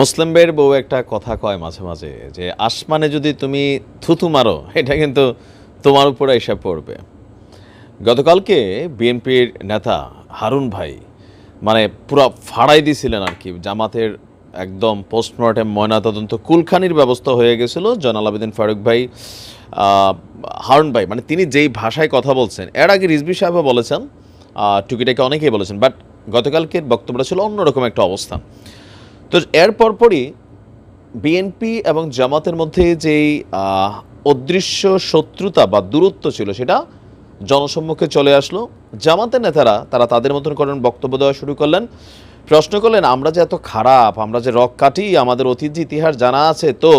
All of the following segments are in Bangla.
মুসলিমদের বউ একটা কথা কয় মাঝে মাঝে যে, আসমানে যদি তুমি থুতু মারো, এটা কিন্তু তোমার উপরে এসে পড়বে। গতকালকে বিএনপির নেতা হারুন ভাই মানে পুরো ফাড়াই দিছিলেন আর কি, জামাতের একদম পোস্টমর্টেম ময়নাতদন্ত কুলখানির ব্যবস্থা হয়ে গেছিল। জনাল আবেদিন ফারুক ভাই হারুন ভাই মানে তিনি যেই ভাষায় কথা বলছেন, এর আগে রিজবি সাহেবও বলেছেন টুকিটাকে অনেকেই বলেছেন, বাট গতকালকের বক্তব্যটা ছিল অন্যরকম একটা অবস্থা তো এর পরপরই বিএনপি এবং জামাতের মধ্যে যেই অদৃশ্য শত্রুতা বা দূরত্ব ছিল সেটা জনসম্মুখে চলে আসলো। জামাতের নেতারা তারা তাদের মতন করেন বক্তব্য দেওয়া শুরু করলেন। প্রশ্ন করলেন, আমরা যে এত খারাপ, আমরা যে রক কাটি, আমাদের অতীত ইতিহাস জানা আছে, তো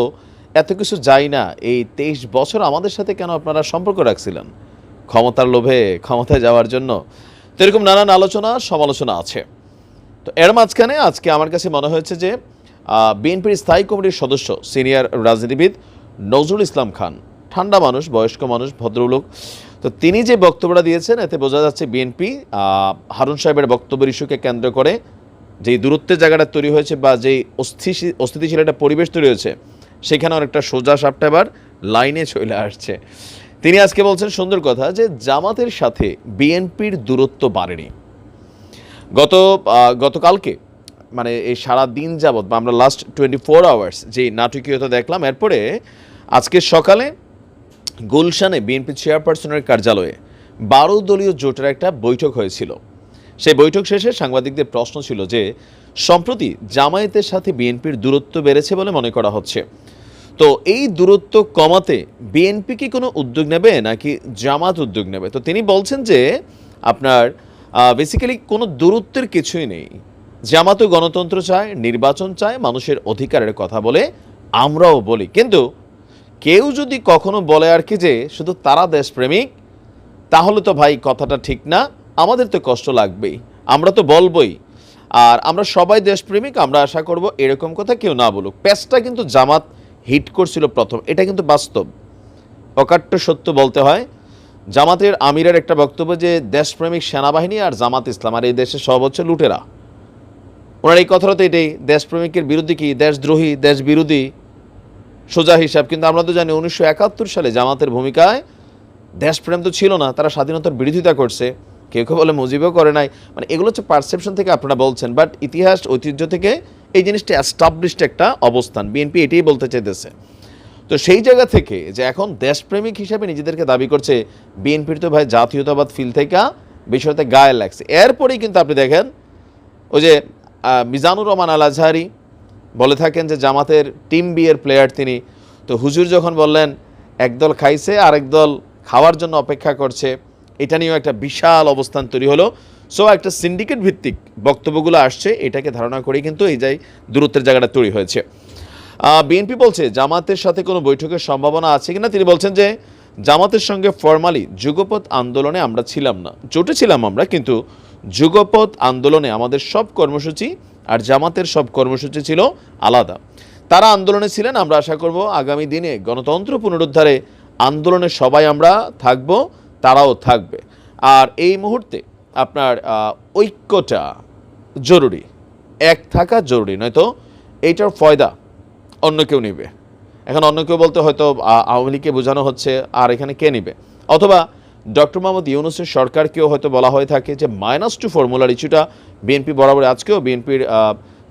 এত কিছু যাই না। এই তেইশ বছর আমাদের সাথে কেন আপনারা সম্পর্ক রাখছিলেন? ক্ষমতার লোভে, ক্ষমতায় যাওয়ার জন্য। তো এরকম নানান আলোচনা, সমালোচনা আছে। তো এর মাঝখানে আজকে আমার কাছে মনে হয়েছে যে বিএনপির স্থায়ী কমিটির সদস্য, সিনিয়র রাজনীতিবিদ নজরুল ইসলাম খান। ঠান্ডা মানুষ, বয়স্ক মানুষ, ভদ্রলোক। তো তিনি যে বক্তব্যটা দিয়েছেন, এতে বোঝা যাচ্ছে বিএনপি হারুন সাহেবের বক্তব্যের ইস্যুকে কেন্দ্র করে যেই দূরত্বের জায়গাটা তৈরি হয়েছে বা যেই অস্থিতিশীল একটা পরিবেশ তৈরি হয়েছে, সেখানে অনেকটা সোজা সাপটা এবার লাইনে চলে আসছে। তিনি আজকে বলছেন সুন্দর কথা যে, জামাতের সাথে বিএনপির দূরত্ব বাড়েনি। গত গতকালকে মানে এই সারা দিন যাবৎ বা আমরা লাস্ট টোয়েন্টি ফোর আওয়ার্স যে নাটকীয়তা দেখলাম, এরপরে আজকে সকালে গুলশানে বিএনপি চেয়ারপারসনের কার্যালয়ে বারো দলীয় জোটের একটা বৈঠক হয়েছিল। সেই বৈঠক শেষে সাংবাদিকদের প্রশ্ন ছিল যে, সম্প্রতি জামায়াতের সাথে বিএনপির দূরত্ব বেড়েছে বলে মনে করা হচ্ছে। তো এই দূরত্ব কমাতে বিএনপি কি কোনো উদ্যোগ নেবে নাকি জামাত উদ্যোগ নেবে? তো তিনি বলছেন যে, আপনার বেসিক্যালি কোনো দূরত্বের কিছুই নেই। জামাতও গণতন্ত্র চায়, নির্বাচন চায়, মানুষের অধিকারের কথা বলে আমরাও বলি। কিন্তু কেউ যদি কখনো বলে আর কি যে শুধু তারা দেশপ্রেমিক, তাহলে তো ভাই কথাটা ঠিক না, আমাদের তো কষ্ট লাগবেই। আমরা তো বলবই। আর আমরা সবাই দেশপ্রেমিক, আমরা আশা করব এরকম কথা কেউ না বলুক। প্যাচটা কিন্তু জামাত হিট করছিল প্রথম, এটা কিন্তু বাস্তব। অকাট্য সত্য বলতে হয়। জামাতের আমিরের একটা বক্তব্য যে, দেশপ্রেমিক সেনাবাহিনী আর জামাত ইসলাম আর এই দেশের সব হচ্ছে লুটেরা। ওনার এই কথাটা তো এটাই, দেশপ্রেমিকের বিরুদ্ধে কি দেশদ্রোহী দেশ বিরোধী সোজা হিসাব, কিন্তু আমরা তো জানি উনিশশো একাত্তর সালে জামাতের ভূমিকায় দেশপ্রেম তো ছিল না, তারা স্বাধীনতার বিরোধিতা করছে। কেউ কেউ বলে মুজিবও করে নাই। মানে এগুলো হচ্ছে পারসেপশন থেকে আপনারা বলছেন বাট ইতিহাস, ঐতিহ্য থেকে এই জিনিসটা অ্যাস্টাবলিশড একটা অবস্থান। বিএনপি এটাই বলতে চাইতেছে। তো সেই জায়গা থেকে যে এখন দেশপ্রেমিক হিসাবে নিজেদেরকে দাবি করছে বিএনপির তো ভাই জাতীয়তাবাদ ফিল থেকে বিষয়তে গায়ে লাগছে। এরপরেই কিন্তু আপনি দেখেন ওই যে মিজানুর রহমান আল আজহারি বলে থাকেন যে জামাতের টিম বিয়ের প্লেয়ার তিনি। তো হুজুর যখন বললেন একদল খাইছে, আরেক দল খাওয়ার জন্য অপেক্ষা করছে। এটা নিয়েও একটা বিশাল অবস্থান তৈরি হলো। সো একটা সিন্ডিকেট ভিত্তিক বক্তব্যগুলো আসছে, এটাকে ধারণা করেই কিন্তু এই যাই দূরত্বের জায়গাটা তৈরি হয়েছে। বিএনপি বলছে জামাতের সাথে কোনো বৈঠকের সম্ভাবনা আছে কিনা? তিনি বলছেন যে জামাতের সঙ্গে ফরমালি যুগপথ আন্দোলনে আমরা ছিলাম না। জোটে ছিলাম আমরা, কিন্তু যুগপথ আন্দোলনে আমাদের সব কর্মসূচি আর জামাতের সব কর্মসূচি ছিল আলাদা। তারা আন্দোলনে ছিলেন, আমরা আশা করব আগামী দিনে গণতন্ত্র পুনরুদ্ধারে আন্দোলনে সবাই আমরা থাকব, তারাও থাকবে। আর এই মুহূর্তে আপনার ঐক্যটা জরুরি, এক থাকা জরুরি, নয়তো এইটার ফয়দা অন্য কেউ নেবে। এখন অন্য কেউ বলতে হয়তো আওয়ামী লীগকে বোঝানো হচ্ছে, আর এখানে কে নেবে? অথবা ডক্টর মোহাম্মদ ইউনুসের সরকারকেও হয়তো বলা হয়ে থাকে যে মাইনাস টু ফর্মুলার ইস্যুটা বিএনপি বরাবর আজকেও বিএনপির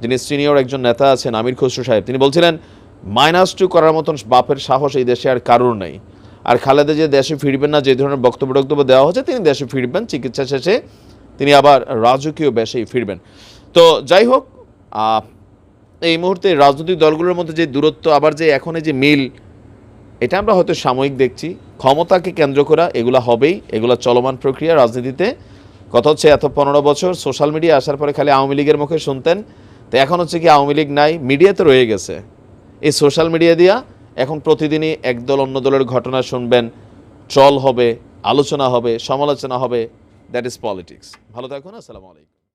যিনি সিনিয়র একজন নেতা আছেন, আমির খসরু সাহেব, তিনি বলছিলেন মাইনাস টু করার মতন বাপের সাহস এই দেশে আর কারোর নেই। আর খালেদা যে দেশে ফিরবেন না, যে ধরনের বক্তব্য টক্তব্য দেওয়া হচ্ছে তিনি দেশে ফিরবেন, চিকিৎসা শেষে তিনি আবার রাজকীয় বেশেই ফিরবেন। তো যাই হোক এই মুহূর্তে রাজনৈতিক দলগুলোর মধ্যে যে দূরত্ব, আবার যে এখন এই যে মিল, এটা আমরা হয়তো সাময়িক দেখছি। ক্ষমতাকে কেন্দ্র করা এগুলা হবেই, এগুলো চলমান প্রক্রিয়া রাজনীতিতে। কথা হচ্ছে এত পনেরো বছর সোশ্যাল মিডিয়া আসার পরে খালি আওয়ামী লীগের মুখে শুনতেন। তো এখন হচ্ছে কি আওয়ামী লীগ নাই মিডিয়াতে রয়ে গেছে। এই সোশ্যাল মিডিয়া দিয়া এখন প্রতিদিনই একদল অন্য দলের ঘটনা শুনবেন। ট্রল হবে, আলোচনা হবে, সমালোচনা হবে দ্যাট ইজ পলিটিক্স ভালো থাকুন, আসসালামু আলাইকুম।